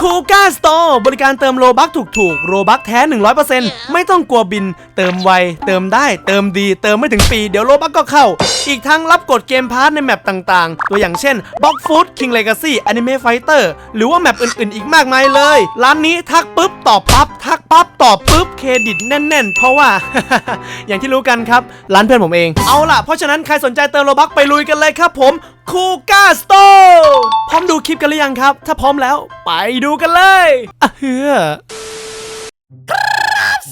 คูก้าสโตร์บริการเติมโลบัคถูกๆ โลบัคแท้ 100%ไม่ต้องกลัวบิน เติมไว เติมได้ เติมดี เติมไม่ถึงปี เดี๋ยวโลบัคก็เข้า อีกทั้งรับกดเกมพาร์ทในแมปต่างๆ ตัวอย่างเช่น b l o c k Food King Legacy Anime Fighter หรือว่าแมปอื่นๆ อีกมากมายเลย ร้านนี้ทักปุ๊บตอบปั๊บ ทักปั๊บตอบปุ๊บ เครดิตแน่น ๆ เพราะว่า อย่างที่รู้กันครับ ร้านเพื่อนผมเอง เอาล่ะ เพราะฉะนั้นใครสนใจเติมโลบัคไปลุยกันเลยครับผมคูก้าสโตพร้อมดูคลิปกันหรือยังครับ ถ้าพร้อมแล้วไปดูกันเลยอะเฮือ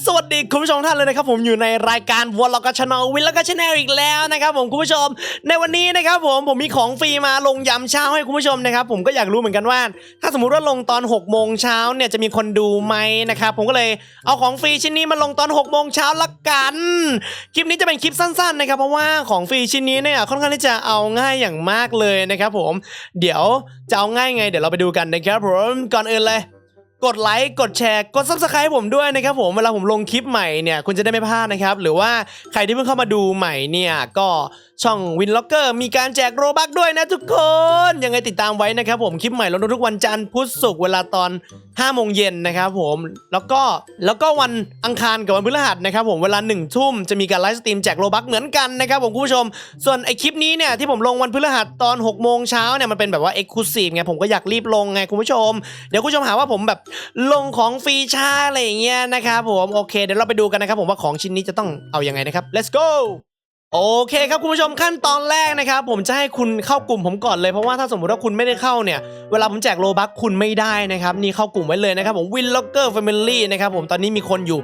สวัสดีคุณผู้ชมท่านเลยนะครับผมอยู่ในรายการวอลล็อกชาแนลวินแล้วก็ชาแนลอีกแล้วนะครับผมคุณผู้ชม ในวันนี้นะครับผมผมมีของฟรีมาลงยำเช้าให้คุณผู้ชมนะครับผมก็อยากรู้เหมือนกันว่า ถ้าสมมุติว่าลงตอน6กโมงเช้าเนี่ยจะมีคนดูไหมนะครับผมก็เลยเอาของฟรีชิ้นนี้มาลงตอน6กโมงเช้าละกันคลิปนี้จะเป็นคลิปสั้น ๆ นะครับ เพราะว่าของฟรีชิ้นนี้เนี่ยค่อนข้างที่จะเอาง่ายอย่างมากเลยนะครับผมเดี๋ยวจะเอาง่ายไง เดี๋ยวเราไปดูกันนะครับผมก่อนอื่นเลย กดไลค์กดแชร์กด subscribe ให้ผมด้วยนะครับผมเวลาผมลงคลิปใหม่เนี่ยคุณจะได้ไม่พลาดนะครับ หรือว่าใครที่เพิ่งเข้ามาดูใหม่เนี่ยก็ ช่องวินล็อกเกอร์มีการแจกโรบักด้วยนะทุกคน ยังไงติดตามไว้นะครับผมคลิปใหม่ลงทุกวันจันทร์พุธศุกร์เวลาตอน5โมงเย็นนะครับผมแล้วก็แล้วก็วันอังคารกับวันพฤหัสนะครับผมเวลา1ทุ่มจะมีการไลฟ์สตรีมแจกโรบักเหมือนกันนะครับผมคุณผู้ชม ส่วนไอคลิปนี้เนี่ยที่ผมลงวันพฤหัสตอน6โมงเช้าเนี่ยมันเป็นแบบว่าเอ็กซ์คลูซีฟไงผมก็อยากรีบลงไงคุณผู้ชม เดี๋ยวคุณผู้ชมหาว่าผมแบบลงของฟรีช้าอะไรอย่างเงี้ยนะครับผมโอเคเดี๋ยวเราไปดูกันนะครับผมว่าของชิ้นนี้จะต้องเอายังไงนะครับ let's go โอเคครับคุณผู้ชมขั้นตอนแรกนะครับผมจะให้คุณเข้ากลุ่มผมก่อนเลยเพราะว่าถ้าสมมติว่าคุณไม่ได้เข้าเนี่ยเวลาผมแจกโลบัคคุณไม่ได้นะครับนี่เข้ากลุ่มไว้เลยนะครับผมวินล็อกเกอร์แฟมิลี่นะครับผมตอนนี้มีคนอยู่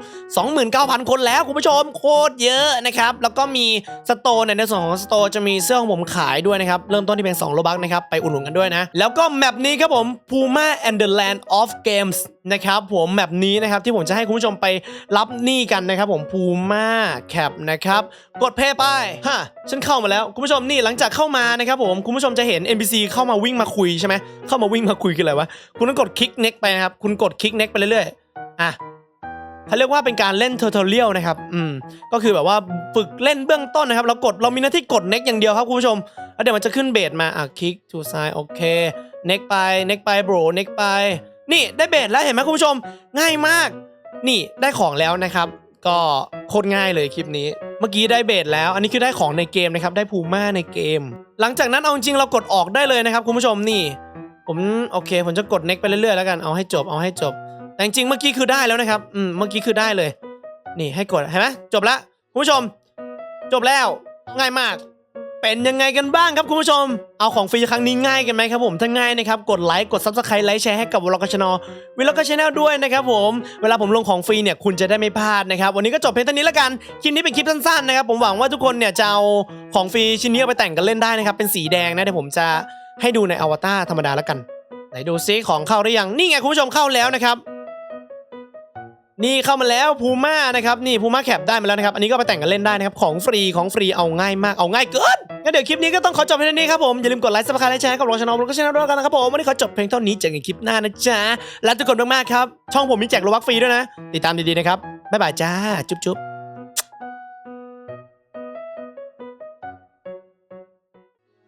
29,000 คนแล้วคุณผู้ชมโคตรเยอะนะครับแล้วก็มีสโตร์ในส่วนของสโตร์จะมีเสื้อของผมขายด้วยนะครับเริ่มต้นที่เพียง2โลบัคนะครับไปอุดหนุนกันด้วยนะแล้วก็แมปนี้ครับผม Puma and the Land of Games นะครับผมแมปนี้นะครับที่ผมจะให้คุณผู้ชมไปรับหนี้กันนะครับผม Puma Cap นะครับกดเพย์ไปฮะฉันเข้ามาแล้ว คุณผู้ชมนี่หลังจากเข้ามานะครับผมคุณผู้ชมจะเห็น NPC เข้ามาวิ่งมาคุยใช่ไหมเข้ามาวิ่งมาคุยคืออะไรวะคุณต้องกดคลิก next ไปนะครับคุณกดคลิก next ไปเรื่อยๆอะเขาเรียกว่าเป็นการเล่นเทอร์ o เรียลนะครับ อืม ก็คือแบบว่าฝึกเล่นเบื้องต้นนะครับ เรากด เรามีหน้าที่กด next อย่างเดียวครับคุณผู้ชม แล้วเดี๋ยวมันจะขึ้นเบสมา อะคลิก to side โอเค next ไป next ไป bro next ไป นี่ได้เบสแล้วเห็นไหมคุณผู้ชม ง่ายมาก นี่ได้ของแล้วนะครับ ก็โคตรง่ายเลยคลิปนี้ เมื่อกี้ได้เบสแล้ว อันนี้คือได้ของในเกมนะครับ ได้พูม่าในเกม หลังจากนั้นเอาจริงเรากดออกได้เลยนะครับคุณผู้ชมนี่ ผมโอเค ผมจะกดเน็กไปเรื่อยๆแล้วกันเอาให้จบเอาให้จบ แต่จริงๆเมื่อกี้คือได้แล้วนะครับ อืมเมื่อกี้คือได้เลย นี่ให้กดเห็นไหมจบแล้วคุณผู้ชม จบแล้วง่ายมาก เป็นยังไงกันบ้างครับคุณผู้ชม เอาของฟรีครั้งนี้ง่ายกันไหมครับผม ถ้าง่ายนะครับกดไลค์กด subscribe ไลค์แชร์ให้กับวอลกชนอวิลลกชแนลด้วยนะครับผมเวลาผมลงของฟรีเนี่ยคุณจะได้ไม่พลาดนะครับวันนี้ก็จบเพียงเท่านี้แล้วกันคลิปนี้เป็นคลิปสั้นๆนะครับผมหวังว่าทุกคนเนี่ยจะเอาของฟรีชิ้นนี้ไปแต่งกันเล่นได้นะครับเป็นสีแดงนะเดี๋ยวผมจะให้ดูในอวตารธรรมดาแล้วกันไหนดูซิของเข้าหรือยังนี่ไงคุณผู้ชมเข้าแล้วนะครับนี่เข้ามาแล้วพูม่านะครับนี่พูม่าแคปได้มาแล้วนะครับอันนี้ก็ไปแต่งกันเล่นได้นะครับของฟรีของฟรีเอาง่ายมากเอาง่ายเกิน งั้นเดี๋ยวคลิปนี้ก็ต้องขอจบเพียงเท่านี้ครับผม อย่าลืมกดไลค์สับสไครต์และแชร์กับรองชาแนลแล้วก็ชาแนลด้วยกันนะครับผม วันนี้ขอจบเพียงเท่านี้เจอกันคลิปหน้านะจ๊ะและทุกคนมากๆครับ ช่องผมมีแจกโลบักฟรีด้วยนะ ติดตามดีๆนะครับ บ๊ายบายจ้า จุ๊บ